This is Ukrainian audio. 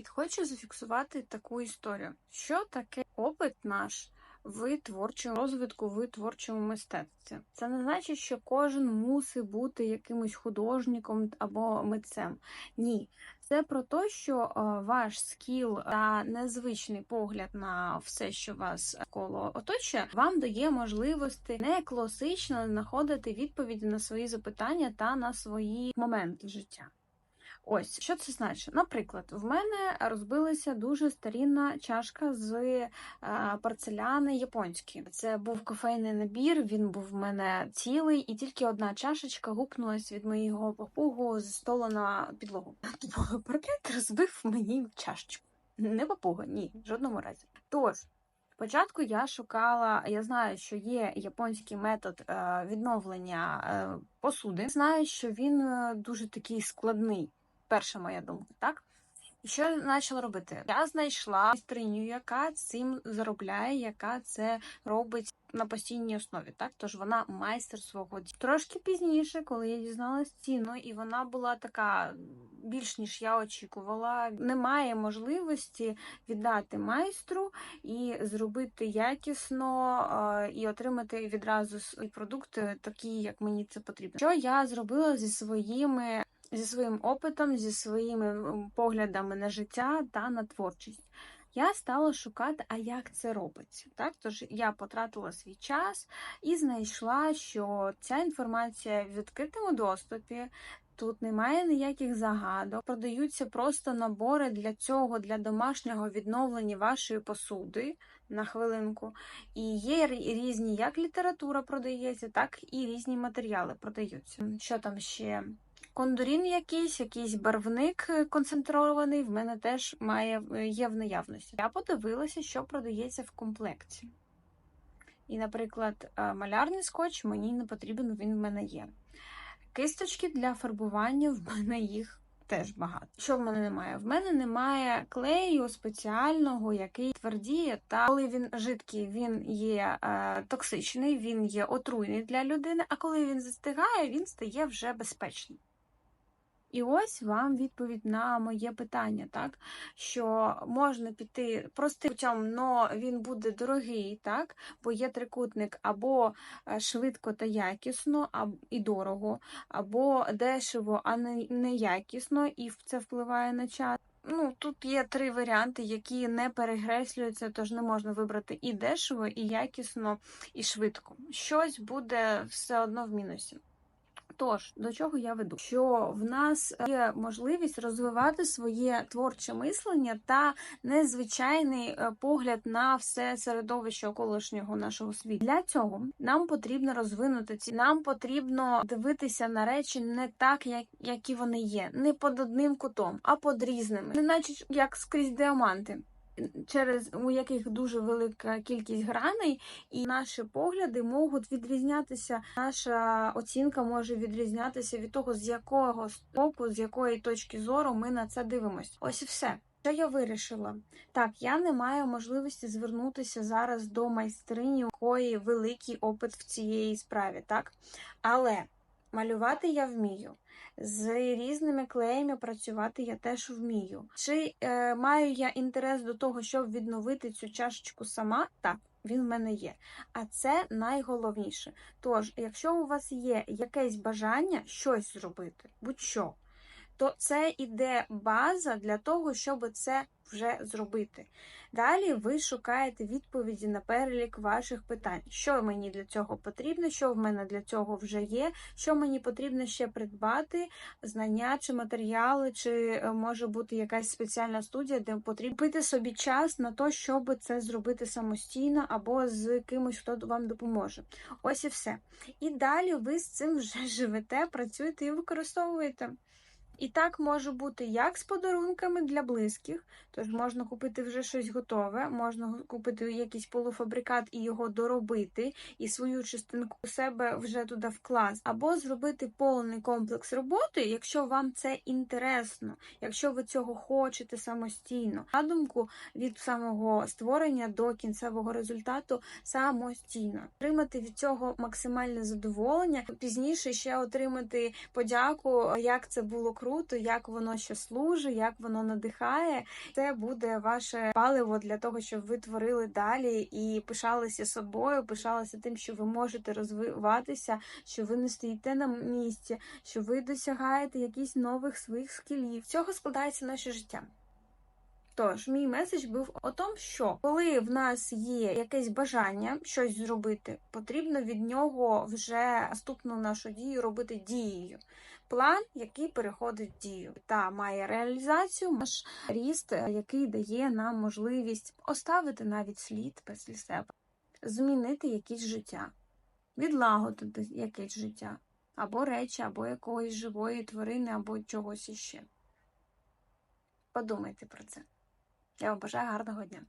Привіт! Хочу зафіксувати таку історію. Що таке опит наш в творчому розвитку, в творчому мистецтві? Це не значить, що кожен мусить бути якимось художником або митцем. Ні. Це про те, що е, ваш скіл та незвичний погляд на все, що вас коло оточує, вам дає можливості не класично знаходити відповіді на свої запитання та на свої моменти життя. Ось що це значить. Наприклад, в мене розбилася дуже старінна чашка з е, порцеляни японської. Це був кофейний набір, він був в мене цілий, і тільки одна чашечка гупнулась від моєго папугу з столу на підлогу. Проклят розбив мені чашечку. Не папуга, ні, в жодному разі. Тож. Спочатку я шукала, я знаю, що є японський метод е, відновлення е, посуди. Знаю, що він дуже такий складний перша моя думка, так? І що я почала робити? Я знайшла майстриню, яка цим заробляє, яка це робить на постійній основі. Так, тож вона майстер свого. Трошки пізніше, коли я дізналась ціну, і вона була така більш ніж я очікувала. Немає можливості віддати майстру і зробити якісно і отримати відразу продукти, такі як мені це потрібно. Що я зробила зі своїми зі своїм опитом, зі своїми поглядами на життя та на творчість. Я стала шукати, а як це робиться. Так? Тож я потратила свій час і знайшла, що ця інформація в відкритому доступі. Тут немає ніяких загадок, продаються просто набори для цього, для домашнього відновлення вашої посуди на хвилинку. І є різні, як література продається, так і різні матеріали продаються. Що там ще? Кондурін якийсь, якийсь барвник е, концентрований, в мене теж має е, є в наявності. Я подивилася, що продається в комплекті. І, наприклад, е, малярний скотч мені не потрібен, він в мене є. Кисточки для фарбування в мене їх теж багато. Що в мене немає? В мене немає клею спеціального, який твердіє, та коли він жидкий, він є е, токсичний, він є отруйний для людини, а коли він застигає, він стає вже безпечним. І ось вам відповідь на моє питання, так? Що можна піти простим путем, але він буде дорогий, так? Бо є трикутник або е, швидко та якісно, і дорого, або дешево, а не неякісно, і це впливає на час. Ну, тут є три варіанти, які не перегреслюються, тож не можна вибрати і дешево, і якісно, і швидко. Щось буде все одно в мінусі. Тож, до чого я веду? Що в нас є можливість розвивати своє творче мислення та незвичайний е, погляд на все середовище околишнього нашого світу. Для цього нам потрібно розвинути ці, нам потрібно дивитися на речі не так, як які вони є, не під одним кутом, а під різними, не наче як скрізь діаманти через у яких дуже велика кількість граней, і наші погляди можуть відрізнятися. Наша оцінка може відрізнятися від того, з якого боку, з якої точки зору ми на це дивимося. Ось і все. Що я вирішила? Так, я не маю можливості звернутися зараз до майстрині, у якої великий опит в цієї справі, так? Але малювати я вмію. З різними клеями працювати я теж вмію. Чи е, маю я інтерес до того, щоб відновити цю чашечку сама? Так, він в мене є. А це найголовніше. Тож, якщо у вас є якесь бажання щось зробити, будь-що, то це іде база для того, щоб це вже зробити. Далі ви шукаєте відповіді на перелік ваших питань, що мені для цього потрібно, що в мене для цього вже є, що мені потрібно ще придбати, знання чи матеріали, чи е, може бути якась спеціальна студія, де потрібно пити собі час на те, щоб це зробити самостійно або з кимось, хто вам допоможе. Ось і все. І далі ви з цим вже живете, працюєте і використовуєте. І так може бути як з подарунками для близьких, тож можна купити вже щось готове, можна купити якийсь полуфабрикат і його доробити, і свою частинку у себе вже туди вкласти, або зробити повний комплекс роботи, якщо вам це інтересно, якщо ви цього хочете самостійно. На думку від самого створення до кінцевого результату самостійно. Отримати від цього максимальне задоволення, пізніше ще отримати подяку, як це було круто круто, як воно ще служить, як воно надихає. Це буде ваше паливо для того, щоб ви творили далі і пишалися собою, пишалися тим, що ви можете розвиватися, що ви не стоїте на місці, що ви досягаєте якісь нових своїх скілів. Цього складається наше життя. Тож, мій меседж був о том, що коли в нас є якесь бажання щось зробити, потрібно від нього вже наступну нашу дію робити дією. План, який переходить в дію, та має реалізацію, наш ріст, який дає нам можливість оставити навіть слід після себе, змінити якесь життя, відлагодити якесь життя, або речі, або якоїсь живої тварини, або чогось іще. Подумайте про це. Я вам бажаю гарного дня.